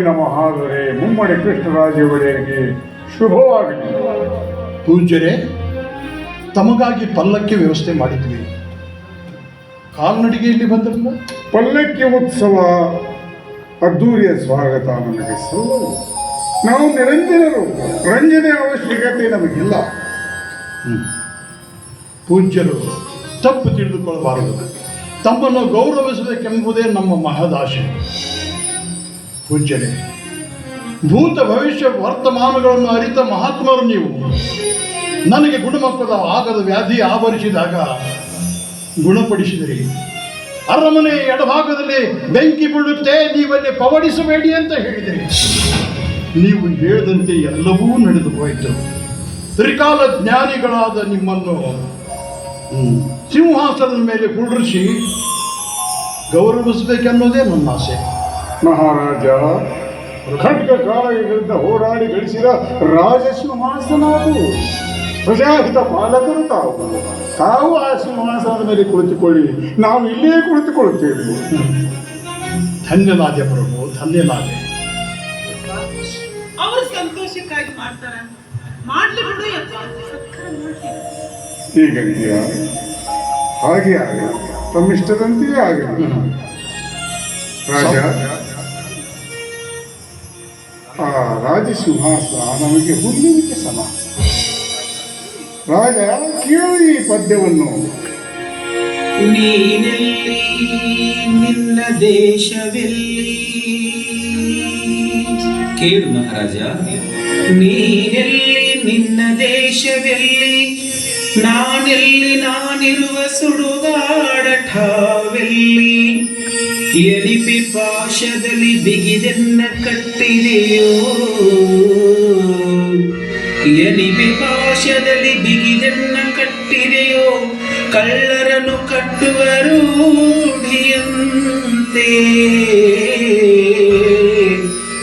ಮಹಾದೊರೆ ಮುಮ್ಮಡಿ ಕೃಷ್ಣರಾಜ ಒಡೆಯರಿಗೆ ಶುಭವಾಗಲಿ. ಪೂಜ್ಯರೇ ತಮಗಾಗಿ ಪಲ್ಲಕ್ಕಿ ವ್ಯವಸ್ಥೆ ಮಾಡಿದ್ವಿ. ಕಾಲ್ನಡಿಗೆಯಲ್ಲಿ ಬಂದ್ರಲ್ಲ? ಪಲ್ಲಕ್ಕಿ ಉತ್ಸವ ಅದ್ದೂರಿಯ ಸ್ವಾಗತ ನಮಗೆ ನಾವು ನಿರಂಜನರು. ರಂಜನೆ ಅವಶ್ಯಕತೆ ನಮಗಿಲ್ಲ. ಪೂಜ್ಯರು ತಪ್ಪು ತಿಳಿದುಕೊಳ್ಳಬಾರದು. ತಮ್ಮನ್ನು ಗೌರವಿಸಬೇಕೆಂಬುದೇ ನಮ್ಮ ಮಹದಾಶೆ ಪೂಜ್ಯರೇ ಭೂತ ಭವಿಷ್ಯ ವರ್ತಮಾನಗಳನ್ನು ಅರಿತ ಮಹಾತ್ಮರು ನೀವು. ನನಗೆ ಗುಣಮಟ್ಟದ ಆಗದ ವ್ಯಾಧಿ ಆವರಿಸಿದಾಗ ಗುಣಪಡಿಸಿದಿರಿ. ಅರಮನೆ ಎಡಭಾಗದಲ್ಲಿ ಬೆಂಕಿ ಬೀಳುತ್ತೆ ನೀವಲ್ಲಿ ಪವಡಿಸಬೇಡಿ ಅಂತ ಹೇಳಿದಿರಿ. ನೀವು ಹೇಳಿದಂತೆ ಎಲ್ಲವೂ ನಡೆದು ಹೋಯಿತು. ತ್ರಿಕಾಲ ಜ್ಞಾನಿಗಳಾದ ನಿಮ್ಮನ್ನು ಸಿಂಹಾಸನದ ಮೇಲೆ ಕುಳ್ಳಿರಿಸಿ ಗೌರವಿಸಬೇಕೆನ್ನೋದೇ ನನ್ನ ಆಸೆ ಮಹಾರಾಜ. ಖಡ್ಗ ಕಾಳಗಗಳಿಂದ ಹೋರಾಡಿ ಗಳಿಸಿದ ರಾಜ ಸಿಂಹಾಸನ ಅದು ಪ್ರಜಾಹಿತ ಪಾಲಕರು ತಾವು. ತಾವು ಆ ಸಿಂಹಾಸನದ ಮೇಲೆ ಕುಳಿತುಕೊಳ್ಳಿ. ನಾವು ಇಲ್ಲೇ ಕುಳಿತುಕೊಳ್ಳುತ್ತೇವೆ. ಧನ್ಯನಾದೆ ಪ್ರಭು ಧನ್ಯನಾದೆ ಅವರು ಸಂತೋಷಕ್ಕಾಗಿ ಮಾಡ್ತಾರ. ಹೀಗಂತೀಯ ಹಾಗೆ ಆಗಲಿ. ತಮ್ಮಿಷ್ಟದಂತೆಯೇ ಆಗಲಿ. ರಾಜ ಆ ರಾಜ ಸಿಂಹಾಸನ ನಮಗೆ ಹುಲ್ಲುವಿಕೆ ಸಮ. ರಾಜ, ಕೇಳು ಈ ಪದ್ಯವನ್ನು. ನೀನೆಲ್ಲಿ, ನಿನ್ನ ದೇಶವೆಲ್ಲಿ? ಕೇಳು ಮಹಾರಾಜ. ನೀನೆಲ್ಲಿ, ನಿನ್ನ ದೇಶವೆಲ್ಲಿ? ನಾನೆಲ್ಲಿ, ನಾನಿರುವ ಸುಡುಗಾಡ ಠಾವೆಲ್ಲಿ? ಎಲಿಪಿ ಪಾಶದಲ್ಲಿ ಬಿಗಿದೆನ್ನ ಕಟ್ಟಿದೆಯೋ? ಎಲಿಪಿ ಪಾಶದಲ್ಲಿ ಬಿಗಿದೆನ್ನ ಕಟ್ಟಿದೆಯೋ? ಕಳ್ಳರನ್ನು ಕಟ್ಟುವ ರೂಢಿಯಂತೆ.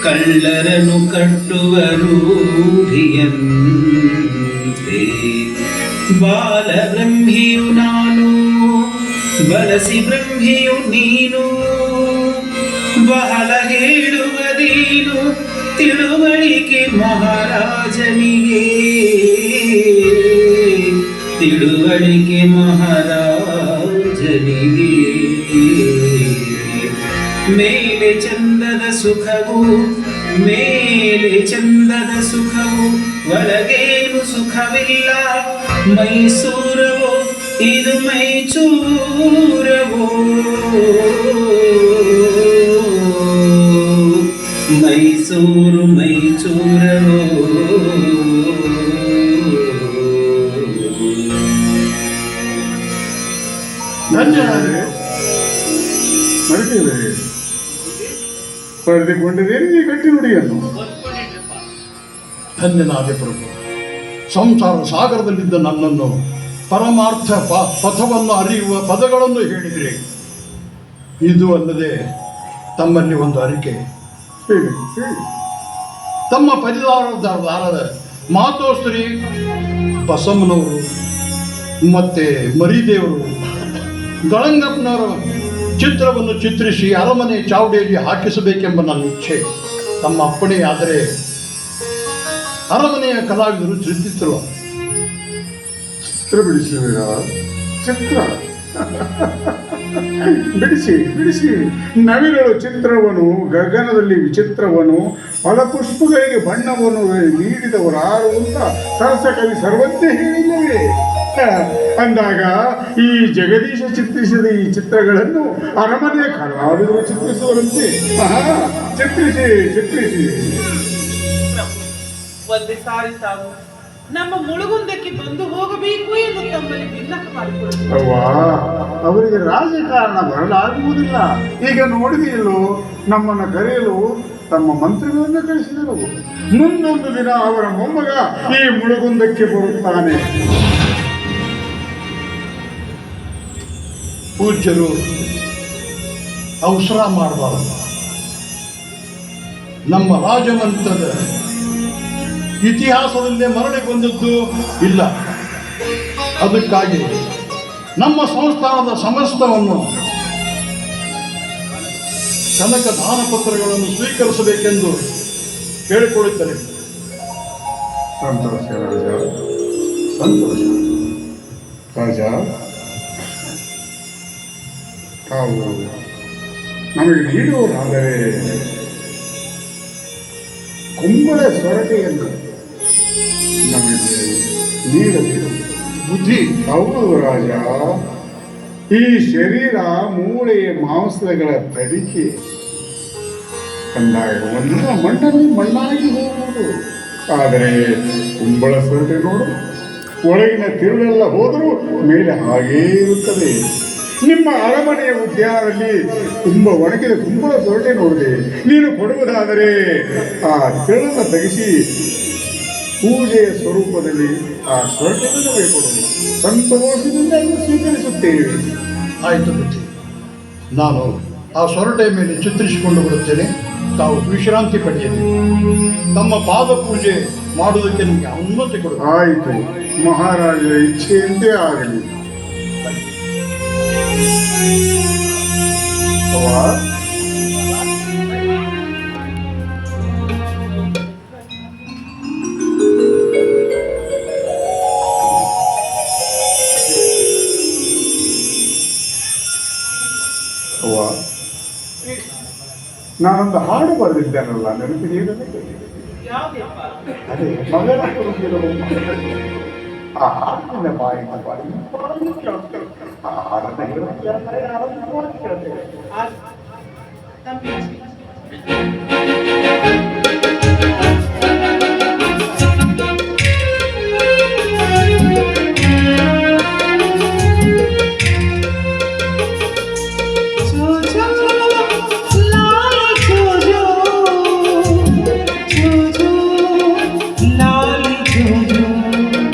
ಕಳ್ಳರನ್ನು ಕಟ್ಟುವ ರೂಢಿಯಂತೆ. ಬಾಲ ಬ್ರಹ್ಮಿಯು ನಾನು ಬಲಸಿ ಬ್ರಹ್ಮಿಯು ನೀನು. ಬಹಳ ಹೇಳುವುದೇನು ತಿಳುವಳಿಕೆ ಮಹಾರಾಜನಿಗೆ. ತಿಳುವಳಿಕೆ ಮಹಾರಾಜನಿಗೆ. ಮೇಲೆ ಚಂದದ ಸುಖವು, ಮೇಲೆ ಚಂದದ ಸುಖವು, ಒಳಗೇನು ಸುಖವಿಲ್ಲ. ಮೈಸೂರವೋ ಇದು ಮೈಚೂರವೋ ಮೈಸೂರು ಮೈಚೂರವೋ ಧನ್ಯನಾದೆ ಮರೆತಿವೆ ಪಡೆದುಕೊಂಡಿದ್ದೇನೆ ಈ ಗಟ್ಟಿ ನುಡಿಯನ್ನು ಧನ್ಯನಾದೆ ಪ್ರಭು ಸಂಸಾರ ಸಾಗರದಲ್ಲಿದ್ದ ನನ್ನನ್ನು ಪರಮಾರ್ಥ ಪ ಪಥವನ್ನು ಅರಿಯುವ ಪದಗಳನ್ನು ಹೇಳಿದರೆ. ಇದು ಅಲ್ಲದೆ ತಮ್ಮಲ್ಲಿ ಒಂದು ಅರಿಕೆ. ಹೇಳಿ ಹೇಳಿ. ತಮ್ಮ ಪರಿವಾರದಾರದ ಮಾತೋಸ್ತ್ರೀ ಬಸಮ್ಮನವರು ಮತ್ತೆ ಮರಿದೇವರು, ಗಳಂಗಪ್ಪನವರ ಚಿತ್ರವನ್ನು ಚಿತ್ರಿಸಿ ಅರಮನೆ ಚಾವಡಿಯಲ್ಲಿ ಹಾಕಿಸಬೇಕೆಂಬ ನನ್ನ ಇಚ್ಛೆ. ತಮ್ಮ ಅಪ್ಪಣೆ ಆದರೆ ಅರಮನೆಯ ಕಲಾವಿದರು ಚಿಂತಿಸಲು ಚಿತ್ರ ಬಿಡಿಸಿ ಚಿತ್ರ? ಬಿಡಿಸಿ ಬಿಡಿಸಿ. ನವಿಲಳು ಚಿತ್ರವನು ಗಗನದಲ್ಲಿ ವಿಚಿತ್ರವನು ಫಲಪುಷ್ಪಗಳಿಗೆ ಬಣ್ಣವನ್ನು ನೀಡಿದವರಾರು ಅಂತ ಸರಸ ಕವಿ ಸರ್ವಜ್ಞ ಹೇಳಿಲ್ಲವೇ ಅಂದಾಗ ಈ ಜಗದೀಶ ಚಿತ್ರಿಸಿದ ಈ ಚಿತ್ರಗಳನ್ನು ಅರಮನೆಯ ಕಲಾವಿದರು ಚಿತ್ರಿಸುವರಂತೆ. ಆಹಾ, ಚಿತ್ರಿಸಿ ಚಿತ್ರಿಸಿ. ಒಂದೇ ಸಾರಿ ತಾವು ನಮ್ಮ ಮುಳುಗುಂದಕ್ಕೆ ಬಂದು ಹೋಗಬೇಕು ಎಂದು ತಮ್ಮಲ್ಲಿ ವಿನ್ನಪ ಮಾಡಿಕೊಳ್ಳುವ ಅವರಿಗೆ ರಾಜಕಾರಣ ಬರಲಾಗುವುದಿಲ್ಲ. ಈಗ ನೋಡಿದೆಯಲ್ಲೋ ನಮ್ಮನ್ನು ಕರೆಯಲು ತಮ್ಮ ಮಂತ್ರಿಗಳನ್ನು ಕಳಿಸಿದರು. ಮುಂದೊಂದು ದಿನ ಅವರ ಮೊಮ್ಮಗ ಈ ಮುಳುಗುಂದಕ್ಕೆ ಬರುತ್ತಾನೆ. ಪೂಜ್ಯರು, ಅವಸರ ಮಾಡಬಾರದು. ನಮ್ಮ ರಾಜಮಂತ್ರದ ಇತಿಹಾಸದಲ್ಲೇ ಮರಳಿ ಬಂದದ್ದು ಇಲ್ಲ. ಅದಕ್ಕಾಗಿ ನಮ್ಮ ಸಂಸ್ಥಾನದ ಸಮಸ್ತವನ್ನು ಕನಕ ದಾನ ಪತ್ರಗಳನ್ನು ಸ್ವೀಕರಿಸಬೇಕೆಂದು ಕೇಳಿಕೊಳ್ಳುತ್ತೇನೆ. ಸಂತೋಷ ರಾಜ. ರಾಜ. ತಾವು ನಮಗೆ ನೀಡುವುದಾದರೆ ಕುಂಬಳ ಸೊರಟೆಯನ್ನು ನಮಗೆ ನೀಡಲಿ. ಬುದ್ಧಿ ಹೌದು ರಾಜ, ಈ ಶರೀರ ಮೂಳೆಯ ಮಾಂಸಗಳ ತಡಿಕೆ. ಕಂದಾಯವನ್ನು ಮಣ್ಣಲ್ಲಿ ಮಣ್ಣಾಗಿ ಹೋಗುವುದು. ಆದರೆ ಕುಂಬಳ ಸೊರಟೆ ನೋಡು. ಒಳಗಿನ ತಿರುಳೆಲ್ಲ ಹೋದರೂ ಮೇಲೆ ಹಾಗೇ ಇರುತ್ತದೆ. ನಿಮ್ಮ ಅರಮನೆಯ ಉದ್ಯಾನದಲ್ಲಿ ತುಂಬ ಒಣಗಿದ ಕುಂಬಳ ಸೊರಟೆ ನೋಡಿದೆ. ನೀನು ಕೊಡುವುದಾದರೆ ಆ ತಿರುಳನ್ನು ತೆಗೆಸಿ ಪೂಜೆಯ ಸ್ವರೂಪದಲ್ಲಿ ಆ ಸೊರಟೆಯನ್ನು ಕೊಡುವುದು ಸಂತೋಷದಿಂದ ಸ್ವೀಕರಿಸುತ್ತೇವೆ. ಆಯಿತು ಬುದ್ಧಿ. ನಾನು ಆ ಸೊರಟೆಯ ಮೇಲೆ ಚಿತ್ರಿಸಿಕೊಂಡು ಬರುತ್ತೇನೆ. ತಾವು ವಿಶ್ರಾಂತಿ ಪಡೆಯಲಿ. ತಮ್ಮ ಪಾದ ಪೂಜೆ ಮಾಡುವುದಕ್ಕೆ ನಿಮಗೆ ಅನುಮತಿ ಕೊಡು ಆಯಿತು. ಮಹಾರಾಜರ ಇಚ್ಛೆಯಂತೆ ಆಗಲಿ. ಅವ್ವ, ಅವ್ವ, ನಾನೊಂದು ಹಾಡು ಬರೆದಿದ್ದೇನಲ್ಲ ನೆನಪಿದೆಯೇ ಯಾವ್ದಪ್ಪ ಅದೇ ಮಗನ ಕುರುಗಿರುವ ಆ ಹಾಡಿನ ಬಾಯಿನ ಬಾಯಿ ಆ ಹಾಡನ್ನ ಹೇಳುತ್ತಾರೆ,